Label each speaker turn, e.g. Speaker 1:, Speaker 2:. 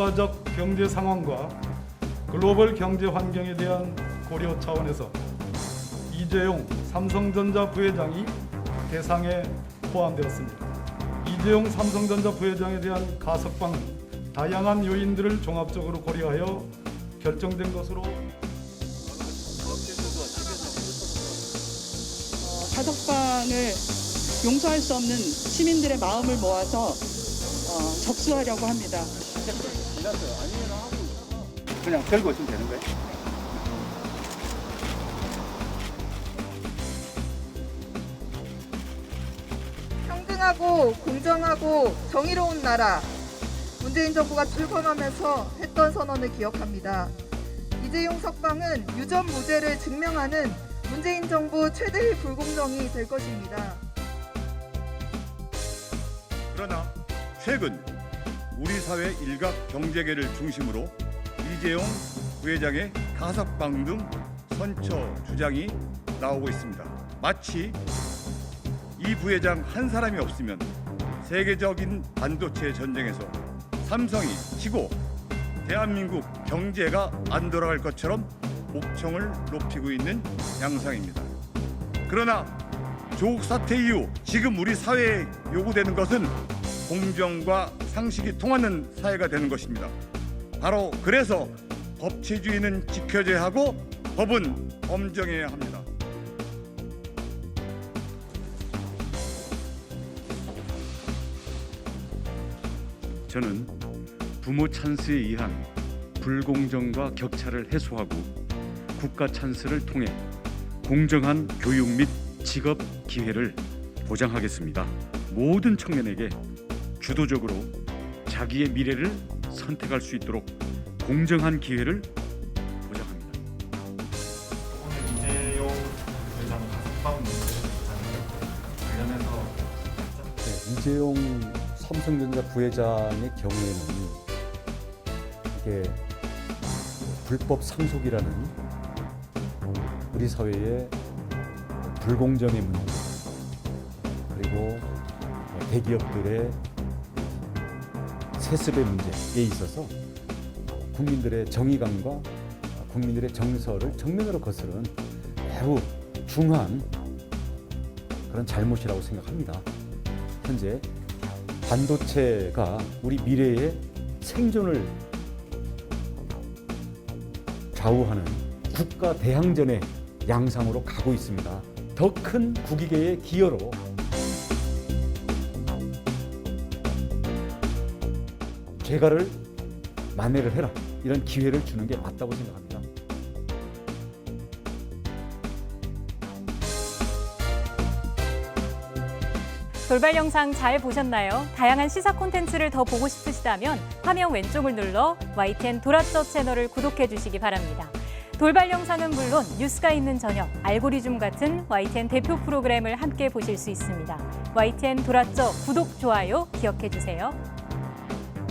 Speaker 1: 국가적 경제 상황과 글로벌 경제 환경에 대한 고려 차원에서 이재용 삼성전자 부회장이 대상에 포함되었습니다. 이재용 삼성전자 부회장에 대한 가석방은 다양한 요인들을 종합적으로 고려하여 결정된 것으로
Speaker 2: 가석방을 용서할 수 없는 시민들의 마음을 모아서 어, 접수하려고 합니다.
Speaker 3: 그냥 들고 있으면 되는 거예요?
Speaker 4: 평등하고 공정하고 정의로운 나라 문재인 정부가 출범하면서 했던 선언을 기억합니다. 이재용 석방은 유전 무죄를 증명하는 문재인 정부 최대의 불공정이 될 것입니다.
Speaker 5: 최근 우리 사회 일각 경제계를 중심으로 이재용 부회장의 가석방 등 선처 주장이 나오고 있습니다. 마치 이 부회장 한 사람이 없으면 세계적인 반도체 전쟁에서 삼성이 지고 대한민국 경제가 안 돌아갈 것처럼 목청을 높이고 있는 양상입니다. 그러나 조국 사태 이후 지금 우리 사회에 요구되는 것은 공정과 상식이 통하는 사회가 되는 것입니다. 바로 그래서 법치주의는 지켜져야 하고 법은 엄정해야 합니다.
Speaker 6: 저는 부모 찬스에 의한 불공정과 격차를 해소하고 국가 찬스를 통해 공정한 교육 및 직업 기회를 보장하겠습니다. 모든 청년에게 주도적으로 자기의 미래를 선택할 수 있도록 공정한 기회를 보장합니다.
Speaker 7: 오늘 이재용 부회장 가석방 문제 관련해서
Speaker 8: 네, 이재용 삼성전자 부회장의 경우에는 이게 불법 상속이라는 우리 사회의 불공정의 문제 그리고 대기업들의 세습의 문제에 있어서 국민들의 정의감과 국민들의 정서를 정면으로 거스른 매우 중한 그런 잘못이라고 생각합니다. 현재 반도체가 우리 미래의 생존을 좌우하는 국가 대항전의 양상으로 가고 있습니다. 더 큰 국익의 기여로 개가를 만회를 해라 이런 기회를 주는 게 맞다고 생각합니다.
Speaker 9: 돌발 영상 잘 보셨나요? 다양한 시사 콘텐츠를 더 보고 싶으시다면 화면 왼쪽을 눌러 YTN 도라쩌 채널을 구독해 주시기 바랍니다. 돌발 영상은 물론 뉴스가 있는 저녁, 알고리즘 같은 YTN 대표 프로그램을 함께 보실 수 있습니다. YTN 도라쩌 구독, 좋아요 기억해 주세요.